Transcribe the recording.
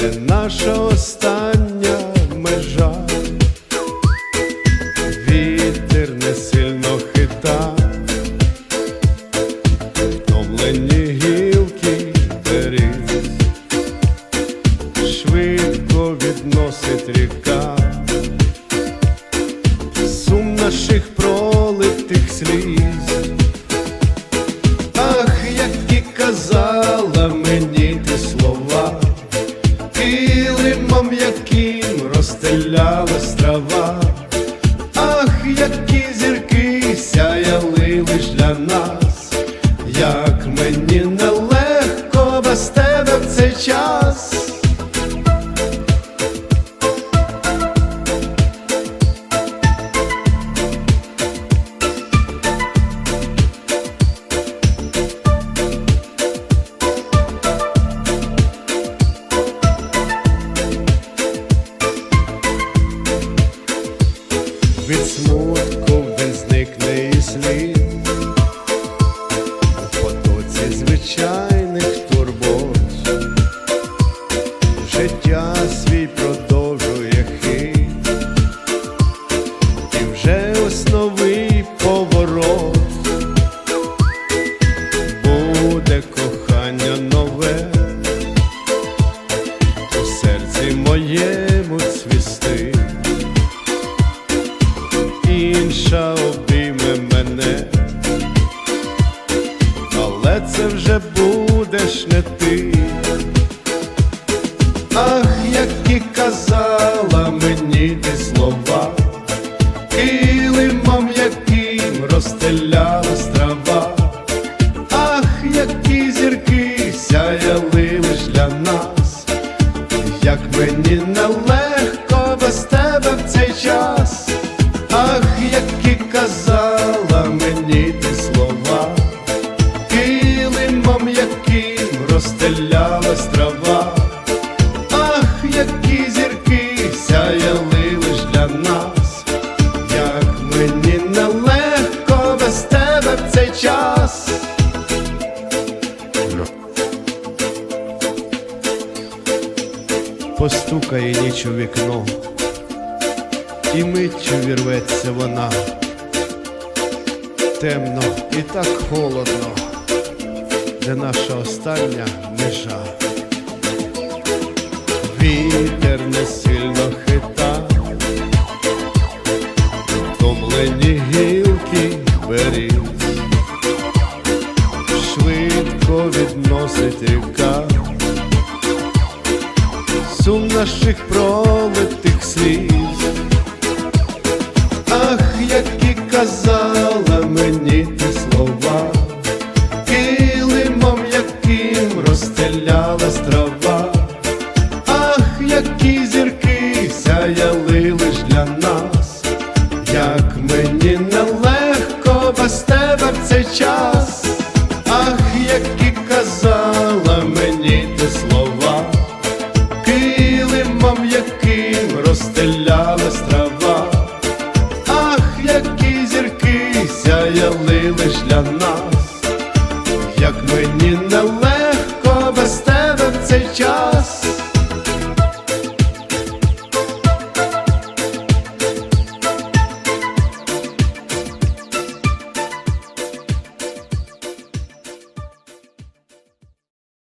це наша остання межа. Java. bit more вже будеш не ти. Ах, які казала мені ти слова, килимом яким розстелялась трава, ах, які зірки сяяли лиш для нас, як мені нелегко сяяли лиш для нас, як мені нелегко без тебе в цей час. Постукає ніч у вікно і миттю вірветься вона. Темно і так холодно, де наша остання межа. Відносить ріка, сум наших пролитих сліз. Ах, які казала мені ти слова, килимом яким розстелялась трава, ах, які зірки стелялась страва, ах, які зірки сяяли лиш для нас, як мені.